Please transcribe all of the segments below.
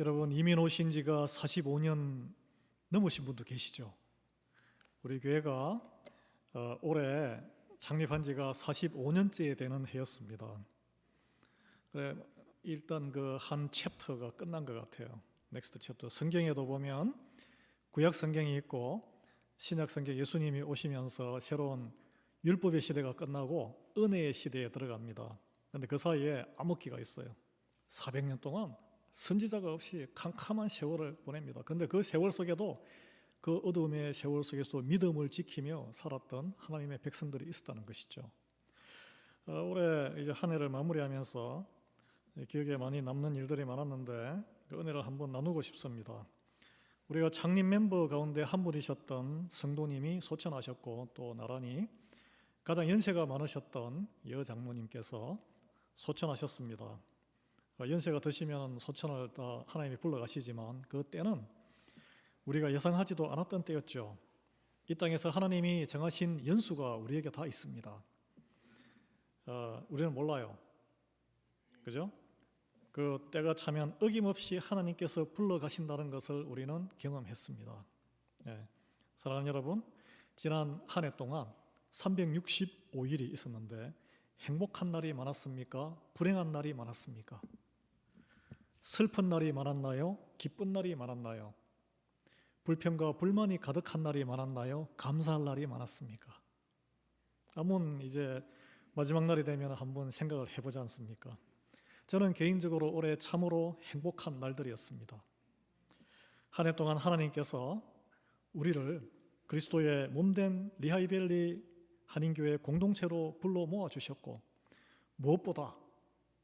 여러분 이민 오신 지가 45년 넘으신 분도 계시죠. 우리 교회가 어, 올해 창립한 지가 45년째 되는 해였습니다. 그래 일단 그 한 챕터가 끝난 것 같아요. 넥스트 챕터. 성경에도 보면 구약 성경이 있고 신약 성경 예수님이 오시면서 새로운 율법의 시대가 끝나고 은혜의 시대에 들어갑니다. 근데 그 사이에 암흑기가 있어요. 400년 동안 선지자가 없이 캄캄한 세월을 보냅니다. 근데 그 세월 속에도 그 어두움의 세월 속에서 믿음을 지키며 살았던 하나님의 백성들이 있었다는 것이죠. 어, 올해 이제 한 해를 마무리하면서 기억에 많이 남는 일들이 많았는데 그 은혜를 한번 나누고 싶습니다. 우리가 창립 멤버 가운데 한 분이셨던 성도님이 소천하셨고 또 나란히 가장 연세가 많으셨던 여 장로님께서 소천하셨습니다. 어, 연세가 드시면 소천을 다 하나님이 불러가시지만 그 때는 우리가 예상하지도 않았던 때였죠. 이 땅에서 하나님이 정하신 연수가 우리에게 다 있습니다. 어, 우리는 몰라요. 그죠? 그 때가 차면 어김없이 하나님께서 불러가신다는 것을 우리는 경험했습니다. 예. 사랑하는 여러분, 지난 한 해 동안 365일이 있었는데 행복한 날이 많았습니까? 불행한 날이 많았습니까? 슬픈 날이 많았나요? 기쁜 날이 많았나요? 불평과 불만이 가득한 날이 많았나요? 감사할 날이 많았습니까? 한번 이제 마지막 날이 되면 한번 생각을 해보지 않습니까? 저는 개인적으로 올해 참으로 행복한 날들이었습니다. 한 해 동안 하나님께서 우리를 그리스도의 몸된 리하이벨리 한인교회 공동체로 불러 모아 주셨고 무엇보다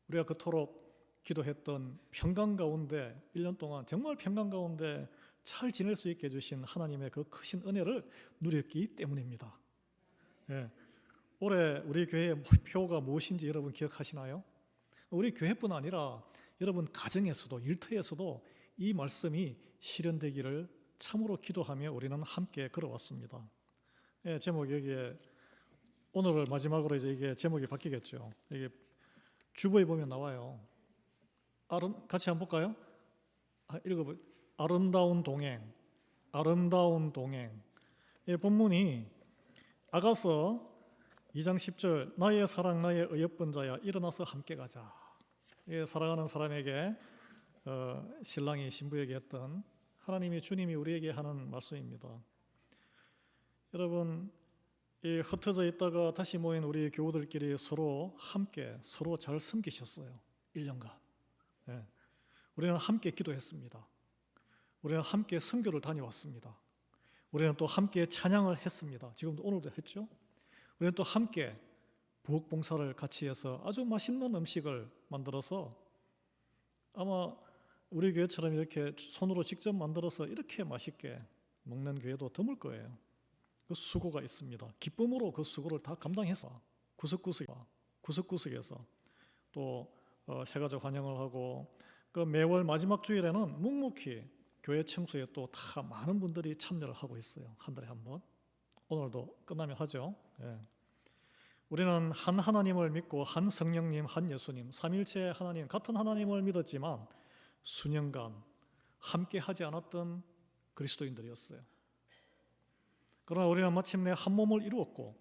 우리가 그토록 기도했던 평강 가운데 1년 동안 정말 평강 가운데 잘 지낼 수 있게 해주신 하나님의 그 크신 은혜를 누렸기 때문입니다. 예. 올해 우리 교회의 목표가 무엇인지 여러분 기억하시나요? 우리 교회뿐 아니라 여러분 가정에서도 일터에서도 이 말씀이 실현되기를 참으로 기도하며 우리는 함께 걸어왔습니다. 예, 제목 여기에 오늘을 마지막으로 이제 이게 제목이 바뀌겠죠. 이게 주보에 보면 나와요. 아름 같이 한번 볼까요? 아, 읽어보. 아름다운 동행, 아름다운 동행. 예, 본문이 아가서 2장 10절 나의 사랑 나의 의협번 자야 일어나서 함께 가자. 예, 사랑하는 사람에게 어, 신랑이 신부에게 했던 하나님이 주님이 우리에게 하는 말씀입니다. 여러분 이 흩어져 있다가 다시 모인 우리 교우들끼리 서로 함께 서로 잘 섬기셨어요. 1년간. 예. 우리는 함께 기도했습니다. 우리는 함께 선교를 다녀왔습니다. 우리는 또 함께 찬양을 했습니다. 지금도 오늘도 했죠. 우리는 또 함께 부엌 봉사를 같이 해서 아주 맛있는 음식을 만들어서 아마 우리 교회처럼 이렇게 손으로 직접 만들어서 이렇게 맛있게 먹는 교회도 드물 거예요. 그 수고가 있습니다. 기쁨으로 그 수고를 다 감당해서 구석구석 구석구석에서 또 어, 새가족 환영을 하고 그 매월 마지막 주일에는 묵묵히 교회 청소에 또 다 많은 분들이 참여를 하고 있어요. 한 달에 한 번. 오늘도 끝나면 하죠. 예. 우리는 한 하나님을 믿고 한 성령님, 한 예수님, 삼일체 하나님 같은 하나님을 믿었지만 수년간 함께 하지 않았던 그리스도인들이었어요. 그러나 우리는 마침내 한 몸을 이루었고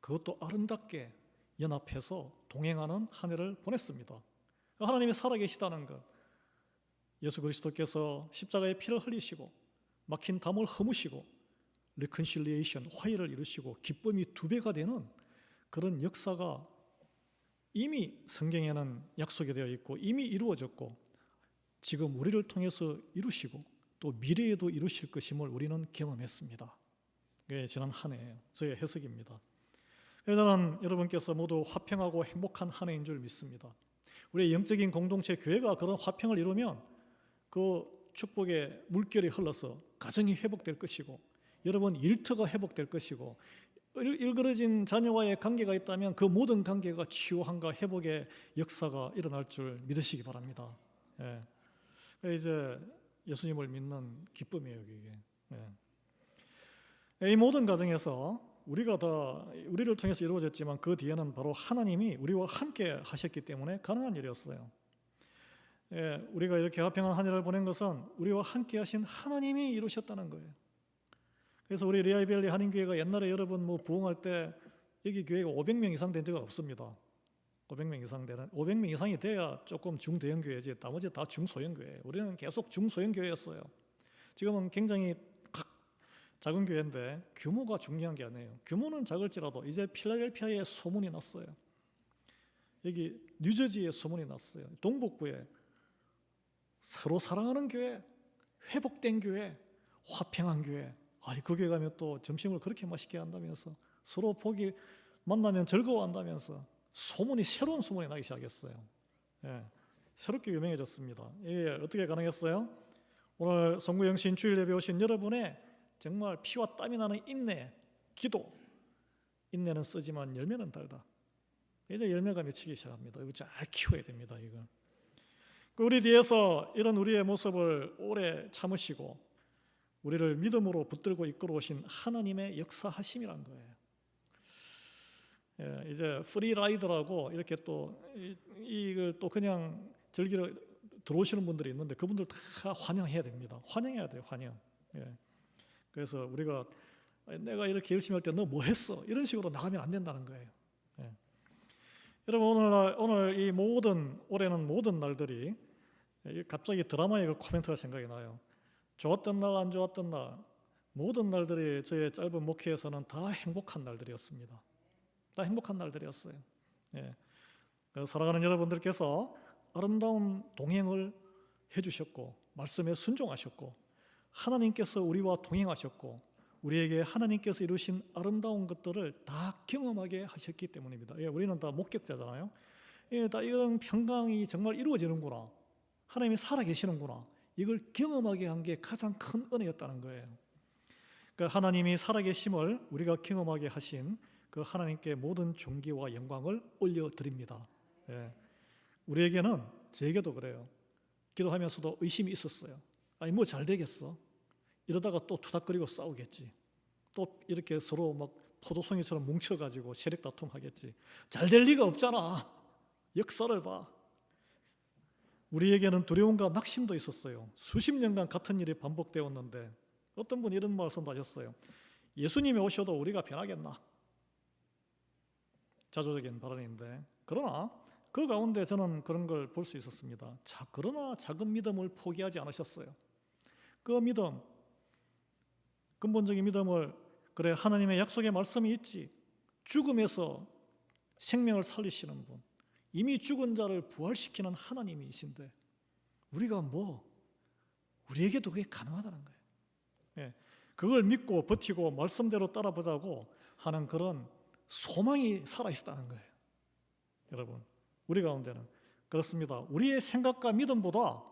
그것도 아름답게 연합해서 동행하는 한 해를 보냈습니다. 하나님이 살아계시다는 것, 예수 그리스도께서 십자가에 피를 흘리시고 막힌 담을 허무시고 리컨실리에이션 화해를 이루시고 기쁨이 두 배가 되는 그런 역사가 이미 성경에는 약속이 되어 있고 이미 이루어졌고 지금 우리를 통해서 이루시고 또 미래에도 이루실 것임을 우리는 경험했습니다. 예, 지난 한 해 저의 해석입니다. 일단은 여러분께서 모두 화평하고 행복한 한 해인 줄 믿습니다. 우리의 영적인 공동체 교회가 그런 화평을 이루면 그 축복의 물결이 흘러서 가정이 회복될 것이고 여러분 일터가 회복될 것이고 일- 일그러진 자녀와의 관계가 있다면 그 모든 관계가 치유함과 회복의 역사가 일어날 줄 믿으시기 바랍니다. 예. 이제 예수님을 믿는 기쁨이에요, 이게. 예. 이 모든 과정에서 우리가 다 우리를 통해서 이루어졌지만 그 뒤에는 바로 하나님이 우리와 함께 하셨기 때문에 가능한 일이었어요. 예, 우리가 이렇게 화평한 한 해를 보낸 것은 우리와 함께 하신 하나님이 이루셨다는 거예요. 그래서 우리 리아이벨리 한인교회가 옛날에 여러분 뭐 부흥할 때 여기 교회가 500명 이상 된 적은 없습니다. 500명 이상 되는 500명 이상이 돼야 조금 중대형 교회지 나머지 다 중소형 교회. 우리는 계속 중소형 교회였어요. 지금은 굉장히 각- 작은 교회인데 규모가 중요한 게 아니에요. 규모는 작을지라도 이제 필라델피아에 소문이 났어요. 여기 뉴저지에 소문이 났어요. 동북부에 서로 사랑하는 교회, 회복된 교회, 화평한 교회. 아이 그 교회 가면 또 점심을 그렇게 맛있게 한다면서 서로 보기 만나면 즐거워한다면서 소문이 새로운 소문이 나기 시작했어요. 예, 새롭게 유명해졌습니다. 예, 어떻게 가능했어요? 오늘 성구영신 주일 예배 오신 여러분의 정말 피와 땀이 나는 인내, 기도. 인내는 쓰지만 열매는 달다. 이제 열매가 맺히기 시작합니다. 이거 잘 키워야 됩니다. 이거. 그 우리 뒤에서 이런 우리의 모습을 오래 참으시고 우리를 믿음으로 붙들고 이끌어 오신 하나님의 역사하심이란 거예요. 예, 이제 프리라이더라고 이렇게 또 이- 이걸 또 그냥 즐기러 들어오시는 분들이 있는데 그분들 다 환영해야 됩니다. 환영해야 돼요, 환영. 예. 그래서 우리가 내가 이렇게 열심히 할 때 너 뭐 했어? 이런 식으로 나가면 안 된다는 거예요. 예. 여러분 오늘 오늘 이 모든 올해는 모든 날들이 이 갑자기 드라마의 그 코멘트가 생각이 나요. 좋았던 날 안 좋았던 날 모든 날들이 저의 짧은 목회에서는 다 행복한 날들이었습니다. 다 행복한 날들이었어요. 예. 사랑하는 여러분들께서 아름다운 동행을 해주셨고 말씀에 순종하셨고 하나님께서 우리와 동행하셨고 우리에게 하나님께서 이루신 아름다운 것들을 다 경험하게 하셨기 때문입니다. 예, 우리는 다 목격자잖아요. 예, 다 이런 평강이 정말 이루어지는구나. 하나님이 살아계시는구나. 이걸 경험하게 한 게 가장 큰 은혜였다는 거예요. 그러니까 하나님이 살아계심을 우리가 경험하게 하신 그 하나님께 모든 존귀와 영광을 올려드립니다. 예. 우리에게는 제게도 그래요. 기도하면서도 의심이 있었어요. 아니 뭐 잘 되겠어? 이러다가 또 투닥거리고 싸우겠지. 또 이렇게 서로 막 포도송이처럼 뭉쳐가지고 세력 다툼하겠지. 잘 될 리가 없잖아. 역사를 봐. 우리에게는 두려움과 낙심도 있었어요. 수십 년간 같은 일이 반복되었는데 어떤 분이 이런 말씀도 하셨어요. 예수님이 오셔도 우리가 변하겠나? 자조적인 발언인데 그러나 그 가운데 저는 그런 걸 볼 수 있었습니다. 자, 그러나 작은 믿음을 포기하지 않으셨어요. 그 믿음, 근본적인 믿음을 그래 하나님의 약속의 말씀이 있지. 죽음에서 생명을 살리시는 분, 이미 죽은 자를 부활시키는 하나님이신데 우리가 뭐 우리에게도 그게 가능하다는 거예요. 예, 그걸 믿고 버티고 말씀대로 따라보자고 하는 그런 소망이 살아 있다는 거예요. 여러분, 우리 가운데는 그렇습니다. 우리의 생각과 믿음보다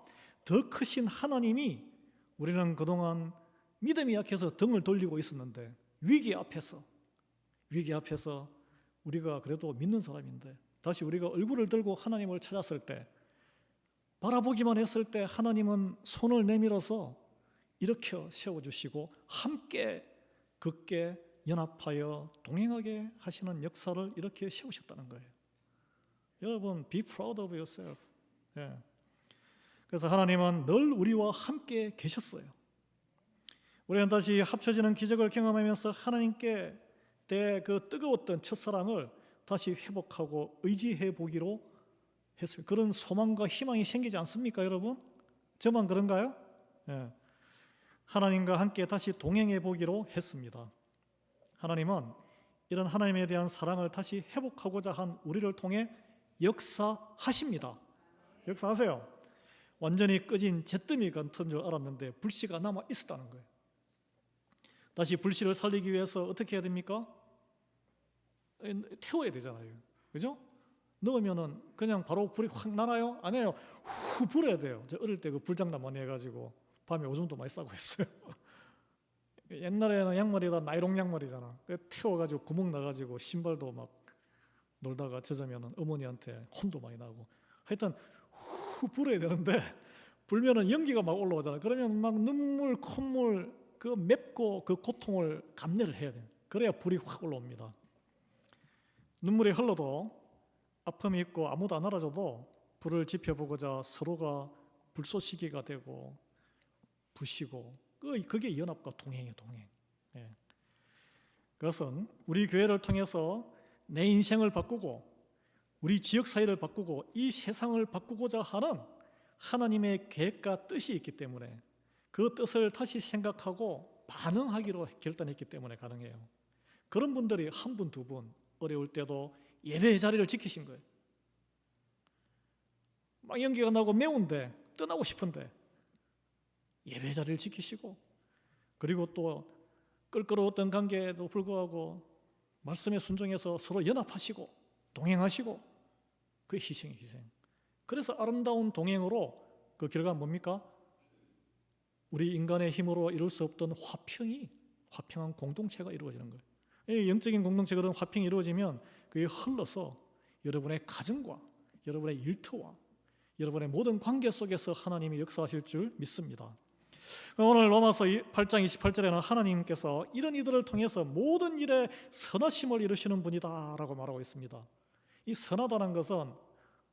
더 크신 하나님이 우리는 그동안 믿음이 약해서 등을 돌리고 있었는데 위기 앞에서 위기 앞에서 우리가 그래도 믿는 사람인데 다시 우리가 얼굴을 들고 하나님을 찾았을 때 바라보기만 했을 때 하나님은 손을 내밀어서 일으켜 세워주시고 함께 굳게 연합하여 동행하게 하시는 역사를 이렇게 세우셨다는 거예요. 여러분, be proud of yourself. 예. 그래서 하나님은 늘 우리와 함께 계셨어요. 우리는 다시 합쳐지는 기적을 경험하면서 하나님께 내 그 뜨거웠던 첫사랑을 다시 회복하고 의지해 보기로 했어요. 그런 소망과 희망이 생기지 않습니까, 여러분? 저만 그런가요? 예. 하나님과 함께 다시 동행해 보기로 했습니다. 하나님은 이런 하나님에 대한 사랑을 다시 회복하고자 한 우리를 통해 역사하십니다. 역사하세요. 완전히 꺼진 잿더미 같은 줄 알았는데 불씨가 남아 있었다는 거예요. 다시 불씨를 살리기 위해서 어떻게 해야 됩니까? 태워야 되잖아요. 그죠? 넣으면은 그냥 바로 불이 확 나나요? 아니에요. 후 불어야 돼요. 저 어릴 때 그 불장난 많이 해가지고 밤에 오줌도 많이 싸고 했어요. 옛날에는 양말이다 나이롱 양말이잖아. 그 태워가지고 구멍 나가지고 신발도 막 놀다가 젖으면은 어머니한테 혼도 많이 나고. 하여튼 후 불어야 되는데 불면은 연기가 막 올라오잖아. 그러면 막 눈물, 콧물 그 맵고 그 고통을 감내를 해야 돼. 그래야 불이 확 올라옵니다. 눈물이 흘러도 아픔이 있고 아무도 안 알아줘도 불을 지펴보고자 서로가 불쏘시개가 되고 부시고 그 그게 연합과 동행이에요 동행. 예. 그것은 우리 교회를 통해서 내 인생을 바꾸고 우리 지역 사회를 바꾸고 이 세상을 바꾸고자 하는 하나님의 계획과 뜻이 있기 때문에 그 뜻을 다시 생각하고 반응하기로 결단했기 때문에 가능해요. 그런 분들이 한 분, 두 분 어려울 때도 예배의 자리를 지키신 거예요. 막 연기가 나고 매운데 떠나고 싶은데 예배 자리를 지키시고 그리고 또 끌끌어왔던 관계에도 불구하고 말씀에 순종해서 서로 연합하시고 동행하시고 그 희생이 희생. 그래서 아름다운 동행으로 그 결과가 뭡니까? 우리 인간의 힘으로 이룰 수 없던 화평이 화평한 공동체가 이루어지는 거예요. 이 영적인 공동체 그런 화평이 이루어지면 그게 흘러서 여러분의 가정과 여러분의 일터와 여러분의 모든 관계 속에서 하나님이 역사하실 줄 믿습니다. 오늘 로마서 8장 28절에는 하나님께서 이런 이들을 통해서 모든 일에 선하심을 이루시는 분이다라고 말하고 있습니다. 이 선하다는 것은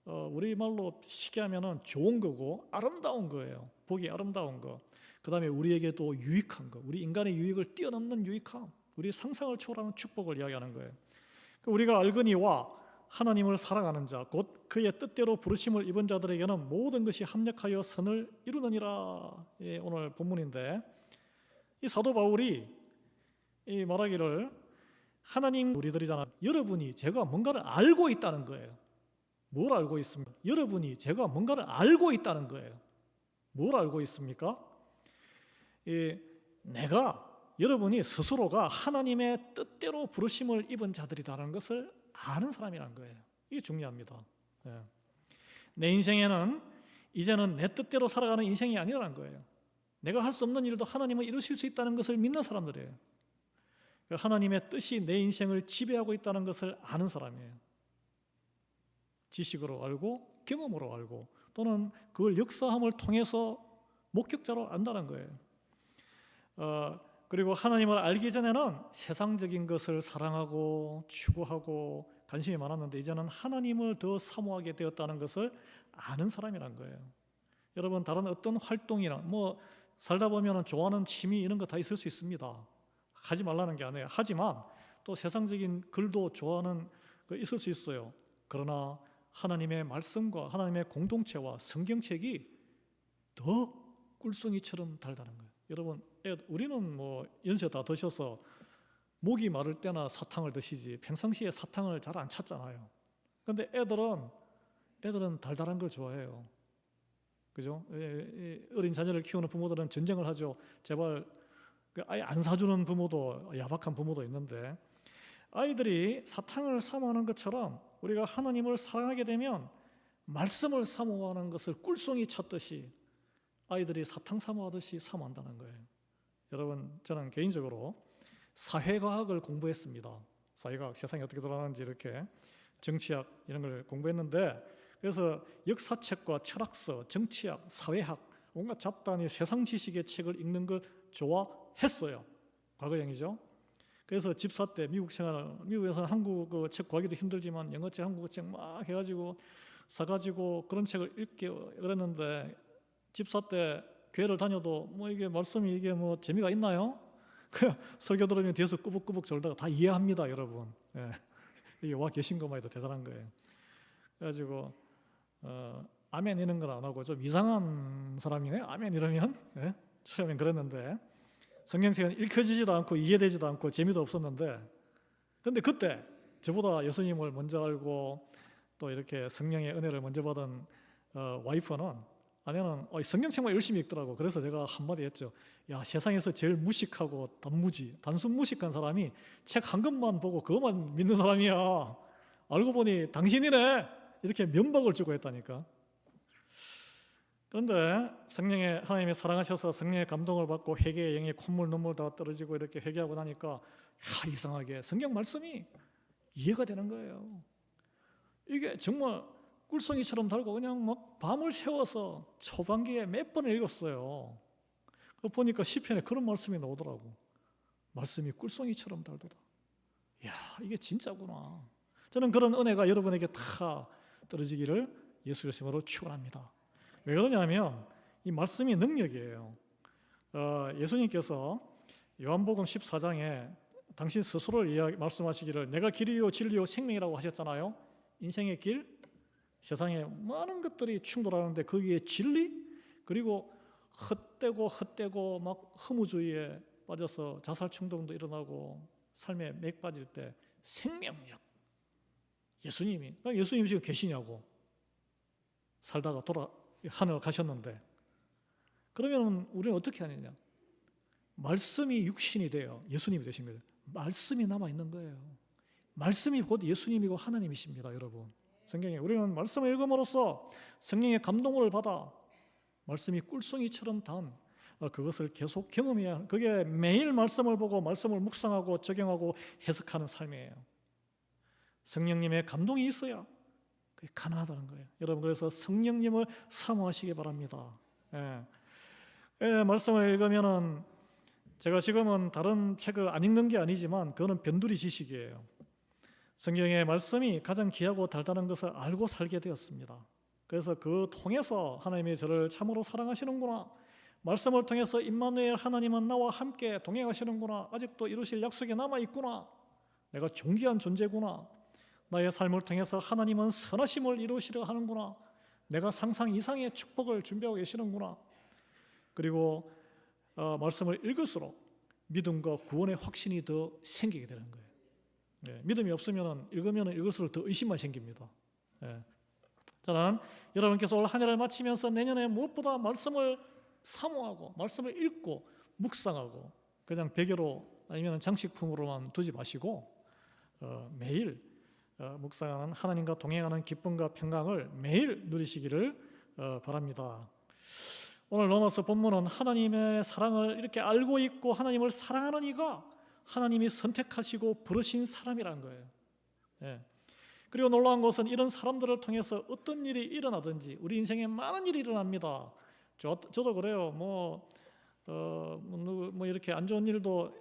어, 우리 말로 쉽게 하면은 좋은 거고 아름다운 거예요. 보기 아름다운 거. 그 다음에 우리에게도 유익한 거. 우리 인간의 유익을 뛰어넘는 유익함. 우리 상상을 초월하는 축복을 이야기하는 거예요. 그 우리가 알거니와 하나님을 사랑하는 자, 곧 그의 뜻대로 부르심을 입은 자들에게는 모든 것이 합력하여 선을 이루느니라. 예, 오늘 본문인데 이 사도 바울이 이 말하기를 하나님 우리들이잖아. 여러분이 제가 뭔가를 알고 있다는 거예요. 뭘 알고 있습니까? 여러분이 제가 뭔가를 알고 있다는 거예요. 뭘 알고 있습니까? 이 내가 여러분이 스스로가 하나님의 뜻대로 부르심을 입은 자들이다라는 것을 아는 사람이라는 거예요. 이게 중요합니다. 예. 내 인생에는 이제는 내 뜻대로 살아가는 인생이 아니라는 거예요. 내가 할 수 없는 일도 하나님은 이루실 수 있다는 것을 믿는 사람들이에요. 그 하나님의 뜻이 내 인생을 지배하고 있다는 것을 아는 사람이에요. 지식으로 알고 경험으로 알고 또는 그걸 역사함을 통해서 목격자로 안다는 거예요. 어, 그리고 하나님을 알기 전에는 세상적인 것을 사랑하고 추구하고 관심이 많았는데 이제는 하나님을 더 사모하게 되었다는 것을 아는 사람이란 거예요. 여러분 다른 어떤 활동이나 뭐 살다 보면 좋아하는 취미 이런 거 다 있을 수 있습니다. 하지 말라는 게 아니에요. 하지만 또 세상적인 글도 좋아하는 거 있을 수 있어요. 그러나 하나님의 말씀과 하나님의 공동체와 성경책이 더 꿀송이처럼 달다는 거예요. 여러분 애, 우리는 뭐 연세 다 드셔서 목이 마를 때나 사탕을 드시지 평상시에 사탕을 잘 안 찾잖아요. 근데 애들은 애들은 달달한 걸 좋아해요. 그죠? 어린 자녀를 키우는 부모들은 전쟁을 하죠. 제발 그 아예 안 사주는 부모도 야박한 부모도 있는데 아이들이 사탕을 사모하는 것처럼 우리가 하나님을 사랑하게 되면 말씀을 사모하는 것을 꿀송이 찾듯이 아이들이 사탕 사모하듯이 사모한다는 거예요. 여러분 저는 개인적으로 사회과학을 공부했습니다. 사회과학 세상이 어떻게 돌아가는지 이렇게 정치학 이런 걸 공부했는데 그래서 역사책과 철학서, 정치학, 사회학 온갖 잡다니 세상 지식의 책을 읽는 걸 좋아했어요. 과거형이죠. 그래서 집사 때 미국 생활, 미국에서는 한국어 그책 구하기도 힘들지만 영어책, 한국어 책 막 해가지고 사가지고 그런 책을 읽게 그랬는데 집사 때 교회를 다녀도 뭐 이게 말씀이 이게 뭐 재미가 있나요? 그 설교 들으면 뒤에서 꾸벅꾸벅 졸다가 다 이해합니다, 여러분. 예. 이게 와 계신 것만 해도 대단한 거예요. 그래가지고 어, 아멘 이런 건 안 하고 좀 이상한 사람이네. 아멘 이러면 예? 처음엔 그랬는데 성경책은 읽혀지지도 않고 이해되지도 않고 재미도 없었는데 근데 그때 저보다 예수님을 먼저 알고 또 이렇게 성령의 은혜를 먼저 받은 어, 와이프는 아내는 어, 성경책만 열심히 읽더라고. 그래서 제가 한마디 했죠. 야 세상에서 제일 무식하고 단무지, 단순 무식한 사람이 책 한 권만 보고 그것만 믿는 사람이야. 알고 보니 당신이네. 이렇게 면박을 주고 했다니까. 그런데 성령의 하나님의 사랑하셔서 성령의 감동을 받고 회개의 영의 콧물 눈물 다 떨어지고 이렇게 회개하고 나니까 야, 이상하게 성경 말씀이 이해가 되는 거예요. 이게 정말 꿀송이처럼 달고 그냥 막 밤을 새워서 초반기에 몇 번을 읽었어요. 그 보니까 시편에 그런 말씀이 나오더라고. 말씀이 꿀송이처럼 달도다. 야, 이게 진짜구나. 저는 그런 은혜가 여러분에게 다 떨어지기를 예수 그리스도로 축원합니다. 왜 그러냐면 이 말씀이 능력이에요. 어, 예수님께서 요한복음 14장에 당신 스스로를 이야기, 말씀하시기를 내가 길이요 진리요 생명이라고 하셨잖아요. 인생의 길, 세상에 많은 것들이 충돌하는데 거기에 진리 그리고 헛되고 헛되고 막 허무주의에 빠져서 자살 충동도 일어나고 삶에 맥 빠질 때 생명력. 예수님이 예수님 지금 계시냐고 살다가 돌아 하늘 가셨는데. 그러면 우리는 어떻게 하느냐? 말씀이 육신이 돼요. 예수님이 되신 거예요. 말씀이 남아 있는 거예요. 말씀이 곧 예수님이고 하나님이십니다 여러분 성경에 우리는 말씀을 읽음으로써 성령의 감동을 받아 말씀이 꿀송이처럼 단 어, 그것을 계속 경험해야 그게 매일 말씀을 보고 말씀을 묵상하고 적용하고 해석하는 삶이에요. 성령님의 감동이 있어야 그게 가능하다는 거예요. 여러분 그래서 성령님을 사모하시기 바랍니다. 예. 예, 말씀을 읽으면은 제가 지금은 다른 책을 안 읽는 게 아니지만 그거는 변두리 지식이에요. 성경의 말씀이 가장 귀하고 달달한 것을 알고 살게 되었습니다. 그래서 그 통해서 하나님이 저를 참으로 사랑하시는구나. 말씀을 통해서 임마누엘 하나님은 나와 함께 동행하시는구나. 아직도 이루실 약속이 남아 있구나. 내가 존귀한 존재구나. 나의 삶을 통해서 하나님은 선하심을 이루시려 하는구나. 내가 상상 이상의 축복을 준비하고 계시는구나. 그리고 어, 말씀을 읽을수록 믿음과 구원의 확신이 더 생기게 되는 거예요. 예, 믿음이 없으면 읽으면 읽을수록 더 의심만 생깁니다. 예. 저는 여러분께서 올 한 해를 마치면서 내년에 무엇보다 말씀을 사모하고 말씀을 읽고 묵상하고 그냥 베개로 아니면 장식품으로만 두지 마시고 어, 매일 어, 묵상하는 하나님과 동행하는 기쁨과 평강을 매일 누리시기를 어, 바랍니다. 오늘 로마서 본문은 하나님의 사랑을 이렇게 알고 있고 하나님을 사랑하는 이가 하나님이 선택하시고 부르신 사람이라는 거예요. 예. 그리고 놀라운 것은 이런 사람들을 통해서 어떤 일이 일어나든지 우리 인생에 많은 일이 일어납니다. 저, 저도 그래요. 뭐, 어, 뭐, 뭐 이렇게 안 좋은 일도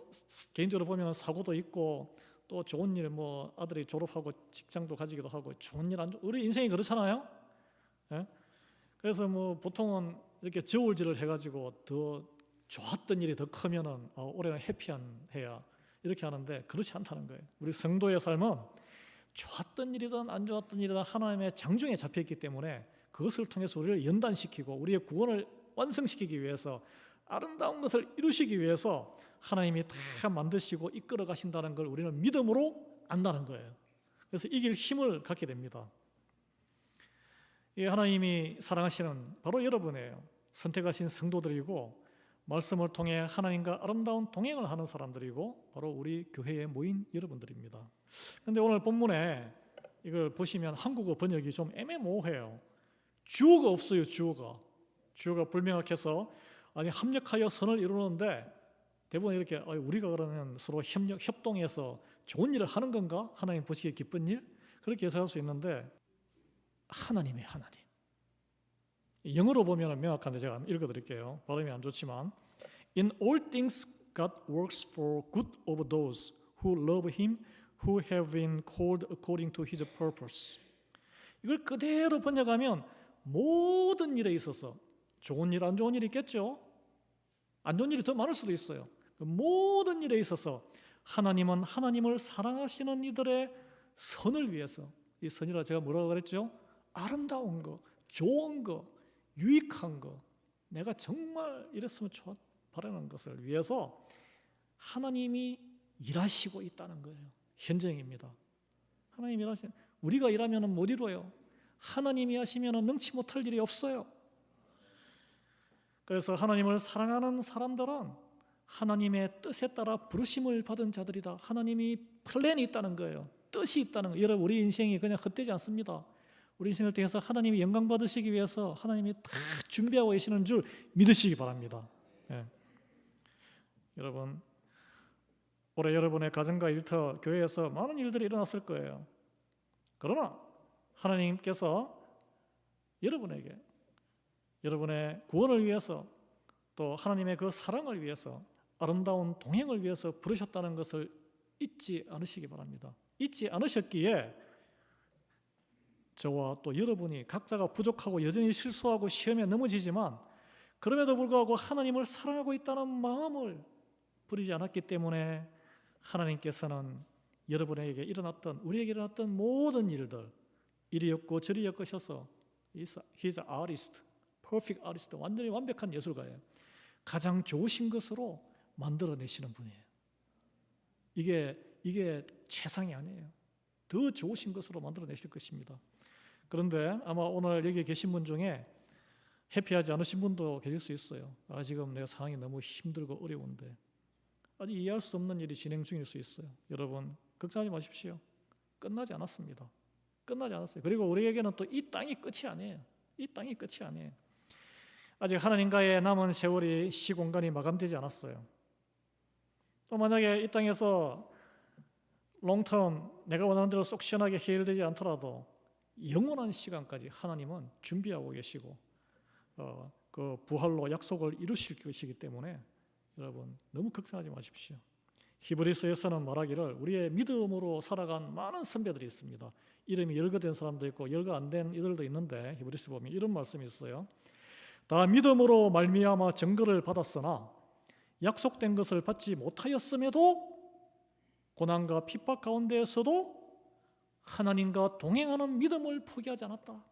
개인적으로 보면 사고도 있고 또 좋은 일, 뭐 아들이 졸업하고 직장도 가지기도 하고 좋은 일 안 좋. 우리 인생이 그렇잖아요. 예? 그래서 뭐 보통은 이렇게 저울질을 해가지고 더 좋았던 일이 더 크면은 어, 올해는 해피한 해야 이렇게 하는데 그렇지 않다는 거예요. 우리 성도의 삶은 좋았던 일이든 안 좋았던 일이든 하나님의 장중에 잡혀 있기 때문에 그것을 통해서 우리를 연단시키고 우리의 구원을 완성시키기 위해서 아름다운 것을 이루시기 위해서 하나님이 다 만드시고 이끌어 가신다는 걸 우리는 믿음으로 안다는 거예요. 그래서 이길 힘을 갖게 됩니다. 이 하나님이 사랑하시는 바로 여러분이에요. 선택하신 성도들이고 말씀을 통해 하나님과 아름다운 동행을 하는 사람들이고 바로 우리 교회에 모인 여러분들입니다. 근데 오늘 본문에 이걸 보시면 한국어 번역이 좀 애매모호해요. 주어가 없어요, 주어가. 주어가 불명확해서 아니 합력하여 선을 이루는데 대부분 이렇게 아, 우리가 그러면 서로 협력 협동해서 좋은 일을 하는 건가? 하나님 보시기에 기쁜 일? 그렇게 해석할 수 있는데 하나님의 하나님. 영어로 보면 명확한데 제가 읽어 드릴게요. 발음이 안 좋지만 In all things God works for good of those who love him who have been called according to his purpose. 이걸 그대로 번역하면 모든 일에 있어서 좋은 일, 안 좋은 일이 있겠죠. 안 좋은 일이 더 많을 수도 있어요. 그 모든 일에 있어서 하나님은 하나님을 사랑하시는 이들의 선을 위해서 이 선이라 제가 뭐라고 그랬죠? 아름다운 거, 좋은 거, 유익한 거, 내가 정말 이랬으면 좋 바라는 것을 위해서 하나님이 일하시고 있다는 거예요. 현정입니다. 하나님이 일하시 우리가 일하면 못 이루어요. 하나님이 하시면 능치 못할 일이 없어요. 그래서 하나님을 사랑하는 사람들은 하나님의 뜻에 따라 부르심을 받은 자들이다. 하나님이 플랜이 있다는 거예요. 뜻이 있다는 거예요. 여러분 우리 인생이 그냥 헛되지 않습니다. 우리 인생을 통해서 하나님이 영광 받으시기 위해서 하나님이 다 준비하고 계시는 줄 믿으시기 바랍니다. 예. 여러분 올해 여러분의 가정과 일터 교회에서 많은 일들이 일어났을 거예요. 그러나 하나님께서 여러분에게 여러분의 구원을 위해서 또 하나님의 그 사랑을 위해서 아름다운 동행을 위해서 부르셨다는 것을 잊지 않으시기 바랍니다. 잊지 않으셨기에 저와 또 여러분이 각자가 부족하고 여전히 실수하고 시험에 넘어지지만 그럼에도 불구하고 하나님을 사랑하고 있다는 마음을 버리지 않았기 때문에 하나님께서는 여러분에게 일어났던 우리에게 일어났던 모든 일들 이리였고 저리 엮으셔서 He's a artist, perfect artist, 완전히 완벽한 예술가예요. 가장 좋으신 것으로 만들어내시는 분이에요. 이게 이게 최상이 아니에요. 더 좋으신 것으로 만들어내실 것입니다. 그런데 아마 오늘 여기 계신 분 중에 해피하지 않으신 분도 계실 수 있어요. 아 지금 내 상황이 너무 힘들고 어려운데 아직 이해할 수 없는 일이 진행 중일 수 있어요. 여러분 걱정하지 마십시오. 끝나지 않았습니다. 끝나지 않았어요. 그리고 우리에게는 또 이 땅이 끝이 아니에요. 이 땅이 끝이 아니에요. 아직 하나님과의 남은 세월이 시공간이 마감되지 않았어요. 또 만약에 이 땅에서 롱텀 내가 원하는 대로 쏙 시원하게 해결되지 않더라도 영원한 시간까지 하나님은 준비하고 계시고 어, 그 부활로 약속을 이루실 것이기 때문에 여러분 너무 걱정하지 마십시오. 히브리서에서는 말하기를 우리의 믿음으로 살아간 많은 선배들이 있습니다. 이름이 열거된 사람도 있고 열거 안 된 이들도 있는데 히브리서 보면 이런 말씀이 있어요. 다 믿음으로 말미암아 증거를 받았으나 약속된 것을 받지 못하였음에도 고난과 핍박 가운데에서도 하나님과 동행하는 믿음을 포기하지 않았다.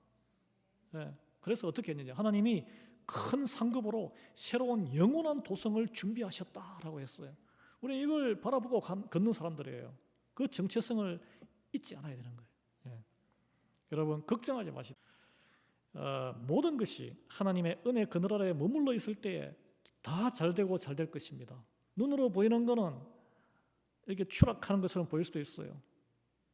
예, 그래서 어떻게 했느냐? 하나님이 큰 상급으로 새로운 영원한 도성을 준비하셨다라고 했어요. 우리 이걸 바라보고 걷는 사람들이에요. 그 정체성을 잊지 않아야 되는 거예요. 예. 여러분 걱정하지 마십시오. 어, 모든 것이 하나님의 은혜 그늘 아래 머물러 있을 때에 다 잘되고 잘 될 것입니다. 눈으로 보이는 거는 이렇게 추락하는 것처럼 보일 수도 있어요.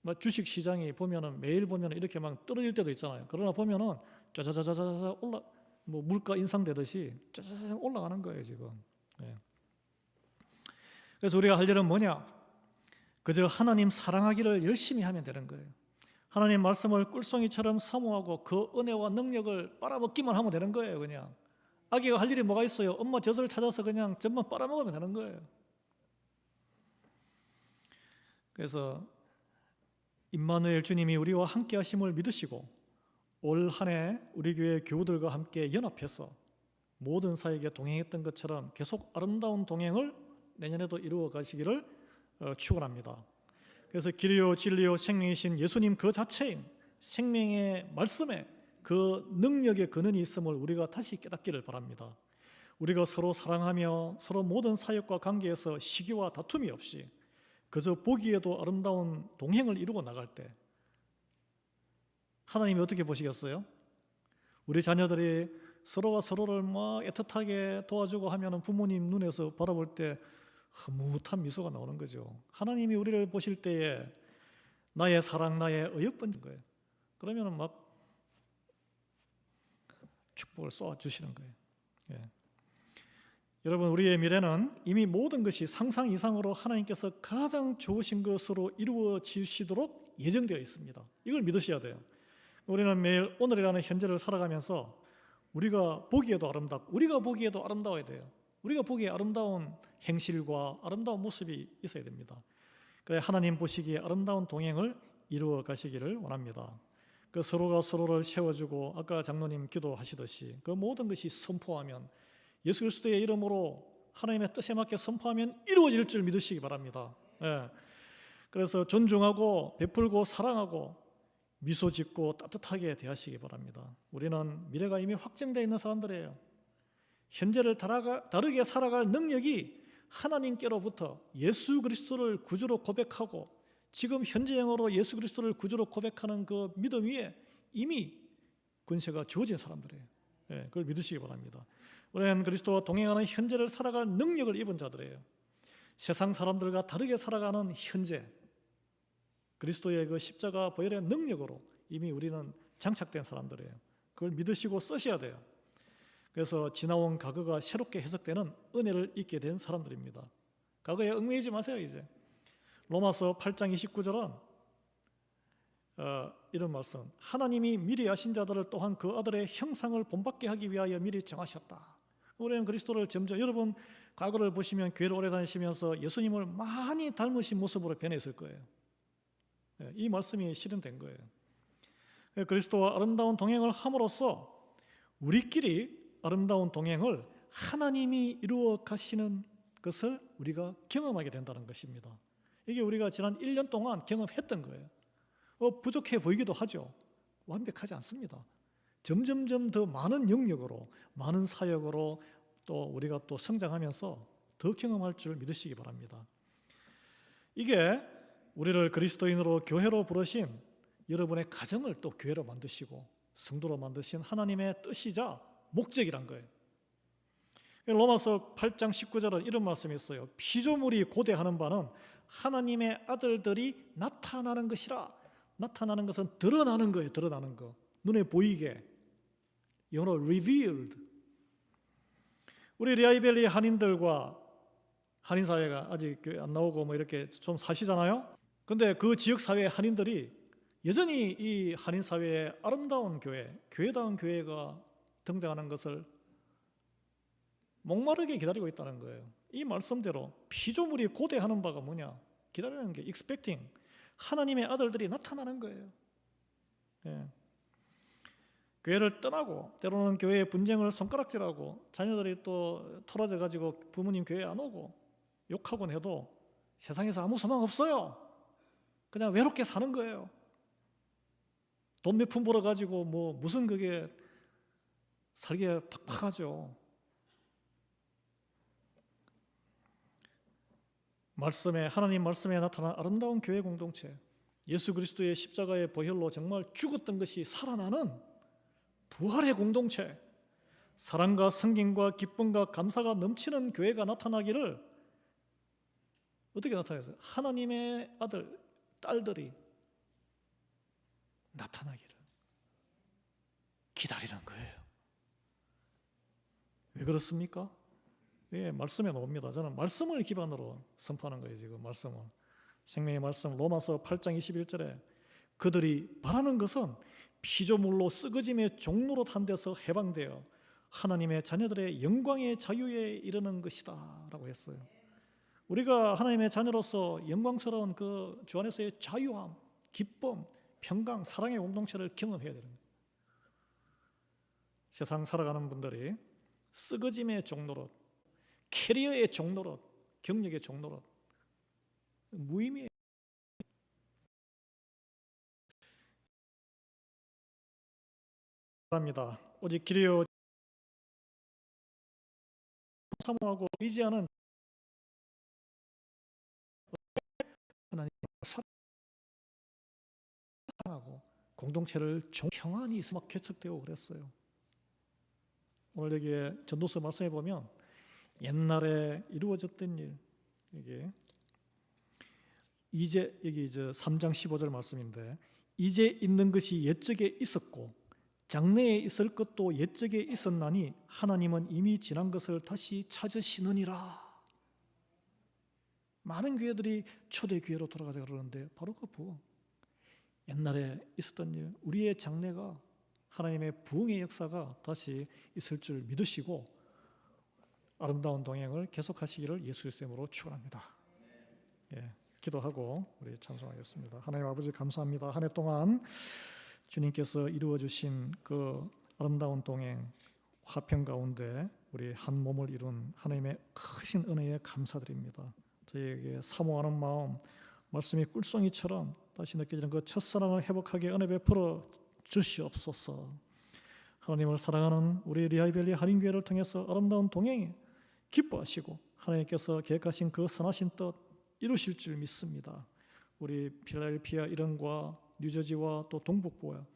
뭐 주식 시장이 보면은 매일 보면은 이렇게 막 떨어질 때도 있잖아요. 그러나 보면은 짜자자자자 올라 뭐 물가 인상되듯이 짜자자 올라가는 거예요 지금. 예. 그래서 우리가 할 일은 뭐냐? 그저 하나님 사랑하기를 열심히 하면 되는 거예요. 하나님 말씀을 꿀송이처럼 사모하고 그 은혜와 능력을 빨아먹기만 하면 되는 거예요, 그냥. 아기가 할 일이 뭐가 있어요? 엄마 젖을 찾아서 그냥 젖만 빨아먹으면 되는 거예요. 그래서 임마누엘 주님이 우리와 함께 하심을 믿으시고 올 한 해 우리 교회 교우들과 함께 연합해서 모든 사역에 동행했던 것처럼 계속 아름다운 동행을 내년에도 이루어 가시기를 어, 축원합니다. 그래서 길이요 진리요 생명이신 예수님 그 자체인 생명의 말씀에 그 능력의 근원이 있음을 우리가 다시 깨닫기를 바랍니다. 우리가 서로 사랑하며 서로 모든 사역과 관계에서 시기와 다툼이 없이 그저 보기에도 아름다운 동행을 이루고 나갈 때 하나님이 어떻게 보시겠어요? 우리 자녀들이 서로가 서로를 막 애틋하게 도와주고 하면 부모님 눈에서 바라볼 때 흐뭇한 미소가 나오는 거죠. 하나님이 우리를 보실 때에 나의 사랑, 나의 어여쁜 거예요. 그러면 막 축복을 쏘아 주시는 거예요. 예. 여러분 우리의 미래는 이미 모든 것이 상상 이상으로 하나님께서 가장 좋으신 것으로 이루어 지시도록 예정되어 있습니다. 이걸 믿으셔야 돼요. 우리는 매일 오늘이라는 현재를 살아가면서 우리가 보기에도 아름답고 우리가 보기에도 아름다워야 돼요. 우리가 보기에 아름다운 행실과 아름다운 모습이 있어야 됩니다. 그래 하나님 보시기에 아름다운 동행을 이루어 가시기를 원합니다. 그 서로가 서로를 세워주고 아까 장로님 기도하시듯이 그 모든 것이 선포하면 예수 그리스도의 이름으로 하나님의 뜻에 맞게 선포하면 이루어질 줄 믿으시기 바랍니다. 예. 그래서 존중하고 베풀고 사랑하고 미소 짓고 따뜻하게 대하시기 바랍니다. 우리는 미래가 이미 확정되어 있는 사람들이에요. 현재를 다르게 살아갈 능력이 하나님께로부터 예수 그리스도를 구주로 고백하고 지금 현재형으로 예수 그리스도를 구주로 고백하는 그 믿음 위에 이미 권세가 주어진 사람들이에요. 예, 그걸 믿으시기 바랍니다. 우리는 그리스도와 동행하는 현재를 살아갈 능력을 입은 자들이에요. 세상 사람들과 다르게 살아가는 현재, 그리스도의 그 십자가 보혈의 능력으로 이미 우리는 장착된 사람들이에요. 그걸 믿으시고 쓰셔야 돼요. 그래서 지나온 과거가 새롭게 해석되는 은혜를 잊게 된 사람들입니다. 과거에 얽매이지 마세요, 이제. 로마서 8장 29절은 어, 이런 말씀. 하나님이 미리 아신 자들을 또한 그 아들의 형상을 본받게 하기 위하여 미리 정하셨다. 우리는 그리스도를 점점 여러분 과거를 보시면 교회를 오래 다니시면서 예수님을 많이 닮으신 모습으로 변했을 거예요. 예, 이 말씀이 실현된 거예요. 그리스도와 아름다운 동행을 함으로써 우리끼리 아름다운 동행을 하나님이 이루어 가시는 것을 우리가 경험하게 된다는 것입니다. 이게 우리가 지난 1년 동안 경험했던 거예요. 어, 부족해 보이기도 하죠. 완벽하지 않습니다. 점점점 더 많은 영역으로, 많은 사역으로 또 우리가 또 성장하면서 더 경험할 줄 믿으시기 바랍니다. 이게 우리를 그리스도인으로 교회로 부르신 여러분의 가정을 또 교회로 만드시고 성도로 만드신 하나님의 뜻이자 목적이란 거예요. 로마서 8장 19절은 이런 말씀이 있어요. 피조물이 고대하는 바는 하나님의 아들들이 나타나는 것이라. 나타나는 것은 드러나는 거예요. 드러나는 거. 눈에 보이게. 영어로 revealed. 우리 리아이벨리 한인들과 한인 사회가 아직 교회 안 나오고 뭐 이렇게 좀 사시잖아요. 근데 그 지역 사회 한인들이 여전히 이 한인 사회의 아름다운 교회, 교회다운 교회가 등장하는 것을 목마르게 기다리고 있다는 거예요. 이 말씀대로 피조물이 고대하는 바가 뭐냐? 기다리는 게 expecting 하나님의 아들들이 나타나는 거예요. 예. 교회를 떠나고 때로는 교회의 분쟁을 손가락질하고 자녀들이 또 토라져 가지고 부모님 교회 안 오고 욕하곤 해도 세상에서 아무 소망 없어요. 그냥 외롭게 사는 거예요. 돈 몇 푼 벌어 가지고 뭐 무슨 그게 살기에 팍팍하죠. 말씀에 하나님 말씀에 나타난 아름다운 교회 공동체, 예수 그리스도의 십자가의 보혈로 정말 죽었던 것이 살아나는 부활의 공동체, 사랑과 성김과 기쁨과 감사가 넘치는 교회가 나타나기를 어떻게 나타나겠어요? 하나님의 아들, 딸들이 나타나기를 기다리는 거예요. 왜 그렇습니까? 예, 말씀에 나옵니다. 저는 말씀을 기반으로 선포하는 거예요, 지금 말씀을. 생명의 말씀 로마서 8장 21절에 그들이 바라는 것은 피조물로 썩어짐의 종로로 탄 데서 해방되어 하나님의 자녀들의 영광의 자유에 이르는 것이다 라고 했어요. 우리가 하나님의 자녀로서 영광스러운 그 주 안에서의 자유함, 기쁨, 평강, 사랑의 공동체를 경험해야 되는. 세상 살아가는 분들이 썩어짐의 종로로 캐리어의 종로로 경력의 종로로 무의미해. 합니다. 오직 기리어 사모하고 의지하는 하나님 사랑하고 공동체를 종- 평안이 막 개척되고 그랬어요. 오늘 여기에 전도서 말씀해 보면 옛날에 이루어졌던 일 이게 이제 여기 이제 3장 15절 말씀인데 이제 있는 것이 옛적에 있었고 장래에 있을 것도 옛적에 있었나니 하나님은 이미 지난 것을 다시 찾으시느니라. 많은 교회들이 초대 교회로 돌아가자 그러는데 바로 그 부흥. 옛날에 있었던 일, 우리의 장래가 하나님의 부흥의 역사가 다시 있을 줄 믿으시고 아름다운 동행을 계속하시기를 예수 그리스도로 축원합니다. 예, 기도하고 우리 찬송하겠습니다. 하나님 아버지 감사합니다. 한 해 동안 주님께서 이루어 주신 그 아름다운 동행 화평 가운데 우리 한 몸을 이룬 하나님의 크신 은혜에 감사드립니다. 저희에게 사모하는 마음 말씀이 꿀송이처럼 다시 느껴지는 그 첫사랑을 회복하게 은혜 베풀어 주시옵소서. 하나님을 사랑하는 우리 리아이벨리 할인교회를 통해서 아름다운 동행에 기뻐하시고 하나님께서 계획하신 그 선하신 뜻 이루실 줄 믿습니다. 우리 필라델피아 이런과 뉴저지와 또 동북부와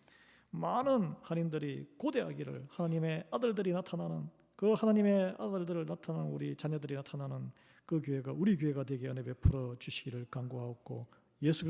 많은 한인들이 고대하기를 하나님의 아들들이 나타나는 그 하나님의 아들들을 나타나는 우리 자녀들이 나타나는 그 교회가 우리 교회가 되게 은혜 베풀어 주시기를 간구하옵고 예수